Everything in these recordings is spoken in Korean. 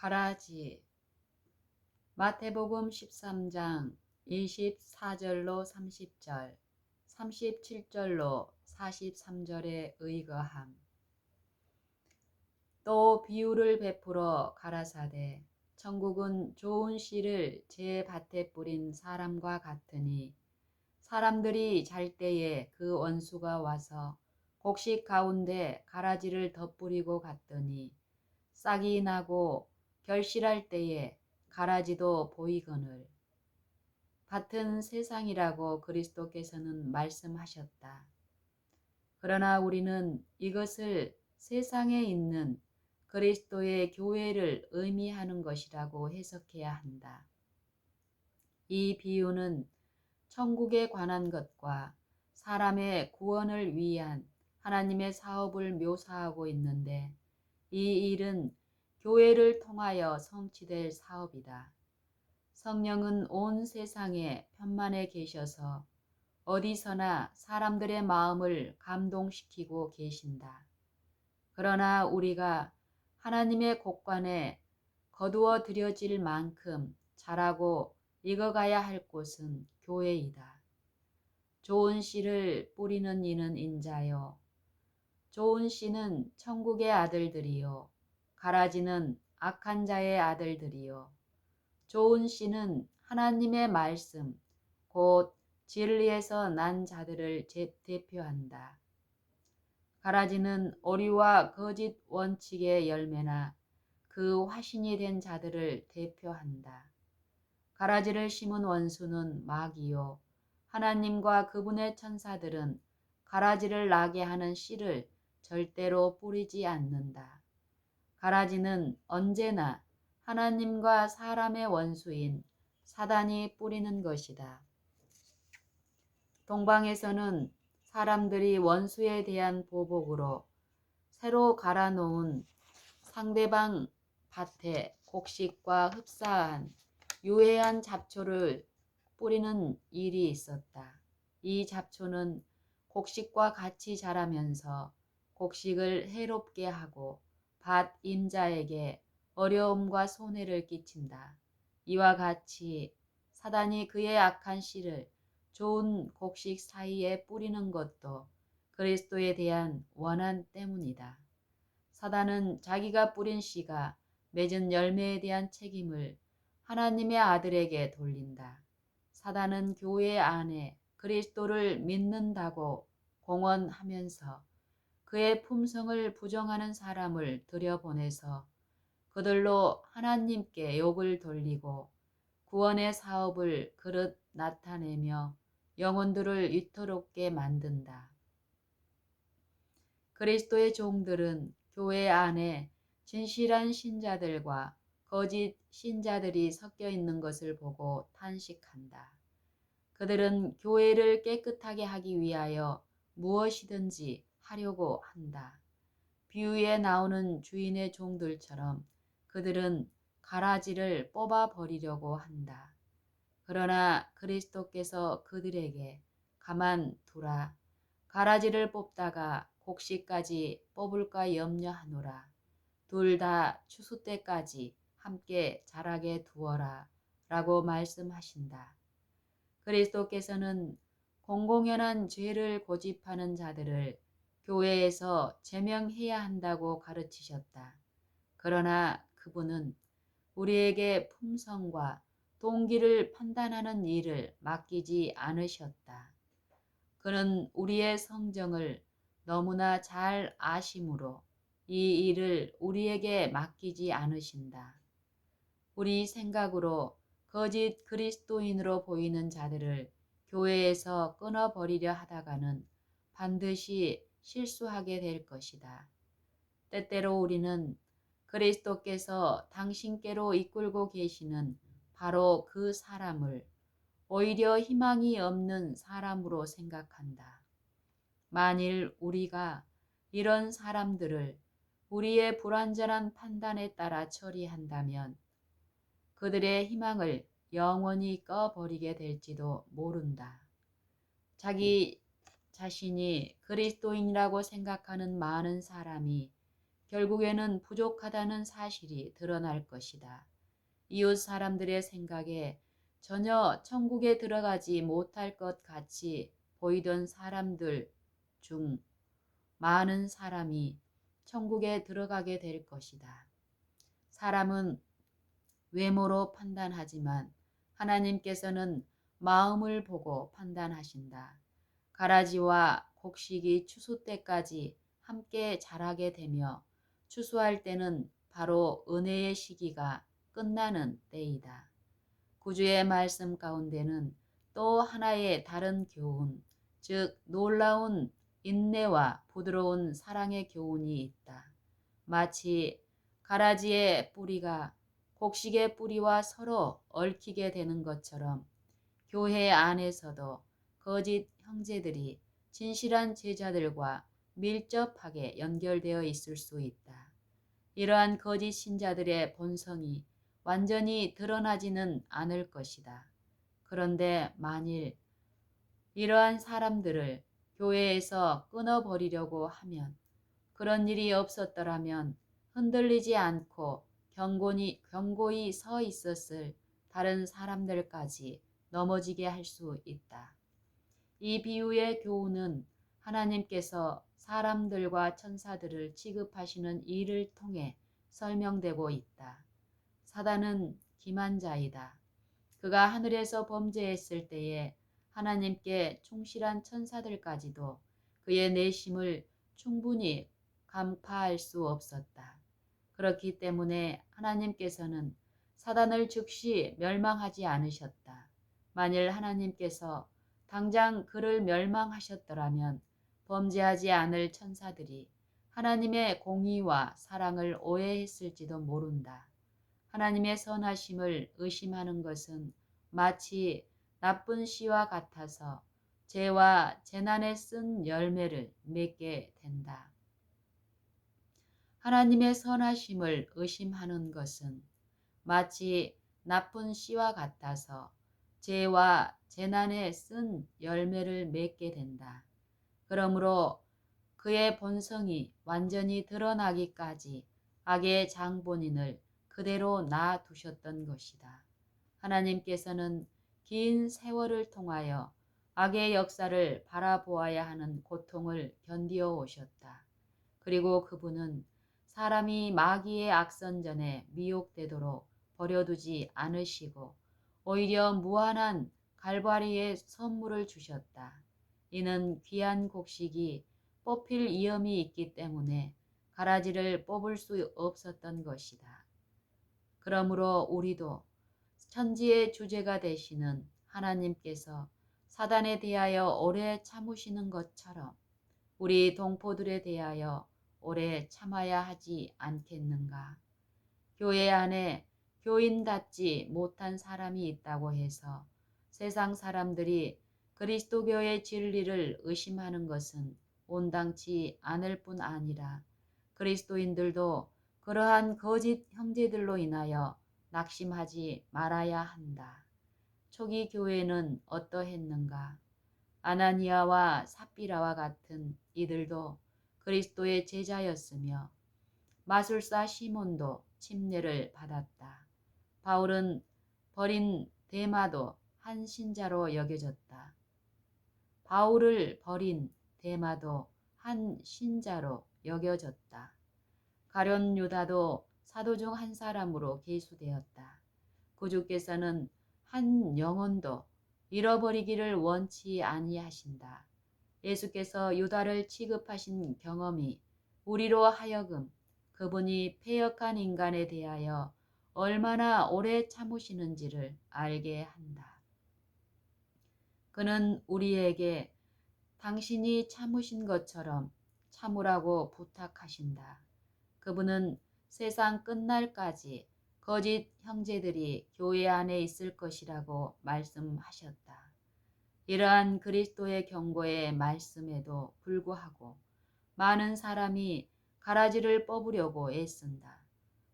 가라지. 마태복음 13장 24절로 30절 37절로 43절에 의거함. 또 비유를 베풀어 가라사대 천국은 좋은 씨를 제 밭에 뿌린 사람과 같으니 사람들이 잘 때에 그 원수가 와서 곡식 가운데 가라지를 덧뿌리고 갔더니 싹이 나고 결실할 때에 가라지도 보이거늘 같은 세상이라고 그리스도께서는 말씀하셨다. 그러나 우리는 이것을 세상에 있는 그리스도의 교회를 의미하는 것이라고 해석해야 한다. 이 비유는 천국에 관한 것과 사람의 구원을 위한 하나님의 사업을 묘사하고 있는데 이 일은 교회를 통하여 성취될 사업이다. 성령은 온 세상에 편만에 계셔서 어디서나 사람들의 마음을 감동시키고 계신다. 그러나 우리가 하나님의 곳간에 거두어 들여질 만큼 자라고 익어가야 할 곳은 교회이다. 좋은 씨를 뿌리는 이는 인자요. 좋은 씨는 천국의 아들들이요. 가라지는 악한 자의 아들들이요. 좋은 씨는 하나님의 말씀, 곧 진리에서 난 자들을 대표한다. 가라지는 오리와 거짓 원칙의 열매나 그 화신이 된 자들을 대표한다. 가라지를 심은 원수는 마귀요. 하나님과 그분의 천사들은 가라지를 나게 하는 씨를 절대로 뿌리지 않는다. 가라지는 언제나 하나님과 사람의 원수인 사단이 뿌리는 것이다. 동방에서는 사람들이 원수에 대한 보복으로 새로 갈아놓은 상대방 밭에 곡식과 흡사한 유해한 잡초를 뿌리는 일이 있었다. 이 잡초는 곡식과 같이 자라면서 곡식을 해롭게 하고 밭 임자에게 어려움과 손해를 끼친다. 이와 같이 사단이 그의 악한 씨를 좋은 곡식 사이에 뿌리는 것도 그리스도에 대한 원한 때문이다. 사단은 자기가 뿌린 씨가 맺은 열매에 대한 책임을 하나님의 아들에게 돌린다. 사단은 교회 안에 그리스도를 믿는다고 공언하면서 그의 품성을 부정하는 사람을 들여보내서 그들로 하나님께 욕을 돌리고 구원의 사업을 그릇 나타내며 영혼들을 위태롭게 만든다. 그리스도의 종들은 교회 안에 진실한 신자들과 거짓 신자들이 섞여 있는 것을 보고 탄식한다. 그들은 교회를 깨끗하게 하기 위하여 무엇이든지 하려고 한다. 비유에 나오는 주인의 종들처럼 그들은 가라지를 뽑아 버리려고 한다. 그러나 그리스도께서 그들에게 가만 두라. 가라지를 뽑다가 곡식까지 뽑을까 염려하노라. 둘 다 추수 때까지 함께 자라게 두어라. 라고 말씀하신다. 그리스도께서는 공공연한 죄를 고집하는 자들을 교회에서 제명해야 한다고 가르치셨다. 그러나 그분은 우리에게 품성과 동기를 판단하는 일을 맡기지 않으셨다. 그는 우리의 성정을 너무나 잘 아심으로 이 일을 우리에게 맡기지 않으신다. 우리 생각으로 거짓 그리스도인으로 보이는 자들을 교회에서 끊어버리려 하다가는 반드시 실수하게 될 것이다. 때때로 우리는 그리스도께서 당신께로 이끌고 계시는 바로 그 사람을 오히려 희망이 없는 사람으로 생각한다. 만일 우리가 이런 사람들을 우리의 불완전한 판단에 따라 처리한다면 그들의 희망을 영원히 꺼버리게 될지도 모른다. 자기 자신이 그리스도인이라고 생각하는 많은 사람이 결국에는 부족하다는 사실이 드러날 것이다. 이웃 사람들의 생각에 전혀 천국에 들어가지 못할 것 같이 보이던 사람들 중 많은 사람이 천국에 들어가게 될 것이다. 사람은 외모로 판단하지만 하나님께서는 마음을 보고 판단하신다. 가라지와 곡식이 추수 때까지 함께 자라게 되며 추수할 때는 바로 은혜의 시기가 끝나는 때이다. 구주의 말씀 가운데는 또 하나의 다른 교훈, 즉 놀라운 인내와 부드러운 사랑의 교훈이 있다. 마치 가라지의 뿌리가 곡식의 뿌리와 서로 얽히게 되는 것처럼 교회 안에서도 거짓 형제들이 진실한 제자들과 밀접하게 연결되어 있을 수 있다. 이러한 거짓 신자들의 본성이 완전히 드러나지는 않을 것이다. 그런데 만일 이러한 사람들을 교회에서 끊어버리려고 하면 그런 일이 없었더라면 흔들리지 않고 경고히, 경고히 서 있었을 다른 사람들까지 넘어지게 할 수 있다. 이 비유의 교훈은 하나님께서 사람들과 천사들을 취급하시는 일을 통해 설명되고 있다. 사단은 기만자이다. 그가 하늘에서 범죄했을 때에 하나님께 충실한 천사들까지도 그의 내심을 충분히 간파할 수 없었다. 그렇기 때문에 하나님께서는 사단을 즉시 멸망하지 않으셨다. 만일 하나님께서 당장 그를 멸망하셨더라면 범죄하지 않을 천사들이 하나님의 공의와 사랑을 오해했을지도 모른다. 하나님의 선하심을 의심하는 것은 마치 나쁜 씨와 같아서 죄와 재난에 쓴 열매를 맺게 된다. 하나님의 선하심을 의심하는 것은 마치 나쁜 씨와 같아서 죄와 재난에 쓴 열매를 맺게 된다. 그러므로 그의 본성이 완전히 드러나기까지 악의 장본인을 그대로 놔두셨던 것이다. 하나님께서는 긴 세월을 통하여 악의 역사를 바라보아야 하는 고통을 견디어 오셨다. 그리고 그분은 사람이 마귀의 악선전에 미혹되도록 버려두지 않으시고 오히려 무한한 갈바리의 선물을 주셨다. 이는 귀한 곡식이 뽑힐 위험이 있기 때문에 가라지를 뽑을 수 없었던 것이다. 그러므로 우리도 천지의 주제가 되시는 하나님께서 사단에 대하여 오래 참으시는 것처럼 우리 동포들에 대하여 오래 참아야 하지 않겠는가. 교회 안에 교인답지 못한 사람이 있다고 해서 세상 사람들이 그리스도교의 진리를 의심하는 것은 온당치 않을 뿐 아니라 그리스도인들도 그러한 거짓 형제들로 인하여 낙심하지 말아야 한다. 초기 교회는 어떠했는가? 아나니아와 삽비라와 같은 이들도 그리스도의 제자였으며 마술사 시몬도 침례를 받았다. 바울은 버린 대마도 한 신자로 여겨졌다. 바울을 버린 대마도 한 신자로 여겨졌다. 가련 유다도 사도 중 한 사람으로 계수되었다. 구주께서는 한 영혼도 잃어버리기를 원치 아니하신다. 예수께서 유다를 취급하신 경험이 우리로 하여금 그분이 폐역한 인간에 대하여 얼마나 오래 참으시는지를 알게 한다. 그는 우리에게 당신이 참으신 것처럼 참으라고 부탁하신다. 그분은 세상 끝날까지 거짓 형제들이 교회 안에 있을 것이라고 말씀하셨다. 이러한 그리스도의 경고의 말씀에도 불구하고 많은 사람이 가라지를 뽑으려고 애쓴다.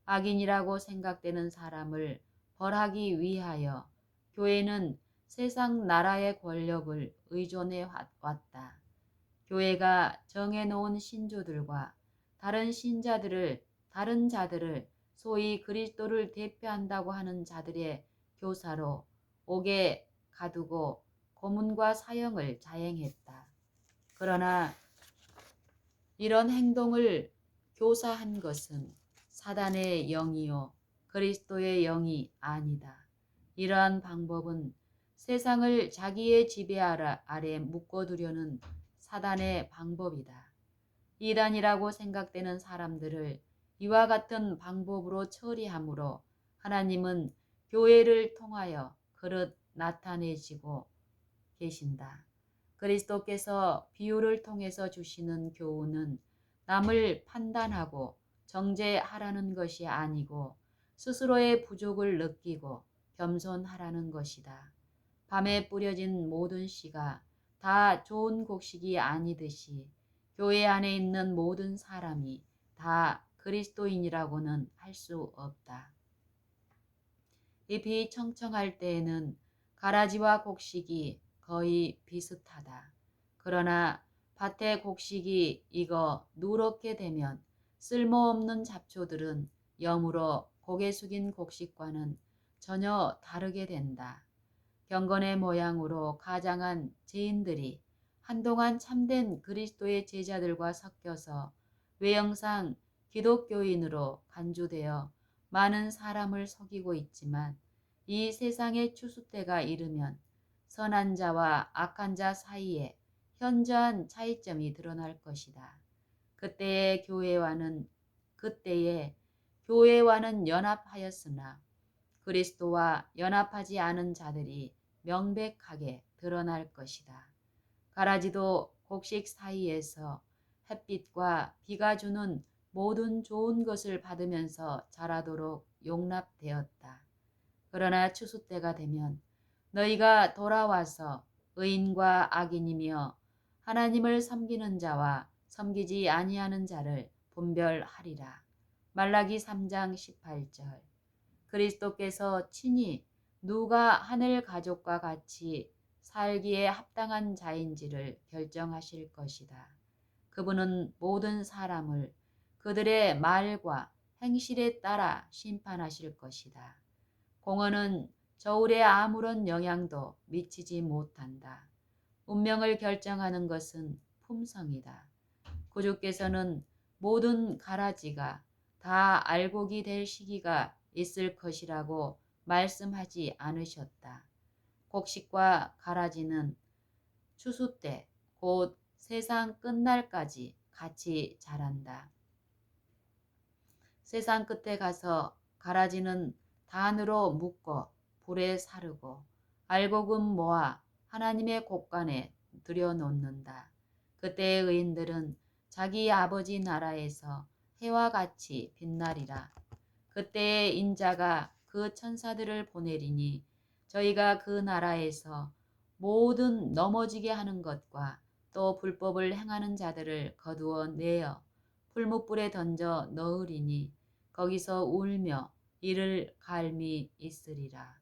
악인이라고 생각되는 사람을 벌하기 위하여 교회는 세상 나라의 권력을 의존해 왔다. 교회가 정해놓은 신조들과 다른 신자들을 다른 자들을 소위 그리스도를 대표한다고 하는 자들의 교사로 옥에 가두고 고문과 사형을 자행했다. 그러나 이런 행동을 교사한 것은 사단의 영이요 그리스도의 영이 아니다. 이러한 방법은 세상을 자기의 지배 아래 묶어두려는 사단의 방법이다. 이단이라고 생각되는 사람들을 이와 같은 방법으로 처리하므로 하나님은 교회를 통하여 그릇 나타내시고 계신다. 그리스도께서 비유를 통해서 주시는 교훈은 남을 판단하고 정죄하라는 것이 아니고 스스로의 부족을 느끼고 겸손하라는 것이다. 밤에 뿌려진 모든 씨가 다 좋은 곡식이 아니듯이 교회 안에 있는 모든 사람이 다 그리스도인이라고는 할 수 없다. 잎이 청청할 때에는 가라지와 곡식이 거의 비슷하다. 그러나 밭의 곡식이 익어 누렇게 되면 쓸모없는 잡초들은 여물어 고개 숙인 곡식과는 전혀 다르게 된다. 경건의 모양으로 가장한 죄인들이 한동안 참된 그리스도의 제자들과 섞여서 외형상 기독교인으로 간주되어 많은 사람을 속이고 있지만 이 세상의 추수 때가 이르면 선한 자와 악한 자 사이에 현저한 차이점이 드러날 것이다. 그때의 교회와는 그때의 교회와는 연합하였으나 그리스도와 연합하지 않은 자들이 명백하게 드러날 것이다. 가라지도 곡식 사이에서 햇빛과 비가 주는 모든 좋은 것을 받으면서 자라도록 용납되었다. 그러나 추수 때가 되면 너희가 돌아와서 의인과 악인이며 하나님을 섬기는 자와 섬기지 아니하는 자를 분별하리라. 말라기 3장 18절. 그리스도께서 친히 누가 하늘 가족과 같이 살기에 합당한 자인지를 결정하실 것이다. 그분은 모든 사람을 그들의 말과 행실에 따라 심판하실 것이다. 공헌은 저울에 아무런 영향도 미치지 못한다. 운명을 결정하는 것은 품성이다. 구주께서는 모든 가라지가 다 알곡이 될 시기가 있을 것이라고 말씀하지 않으셨다. 곡식과 가라지는 추수 때 곧 세상 끝날까지 같이 자란다. 세상 끝에 가서 가라지는 단으로 묶어 불에 사르고 알곡은 모아 하나님의 곳간에 들여놓는다. 그때의 의인들은 자기 아버지 나라에서 해와 같이 빛나리라. 그때의 인자가 그 천사들을 보내리니 저희가 그 나라에서 모든 넘어지게 하는 것과 또 불법을 행하는 자들을 거두어 내어 풀무불에 던져 넣으리니 거기서 울며 이를 갈미 있으리라.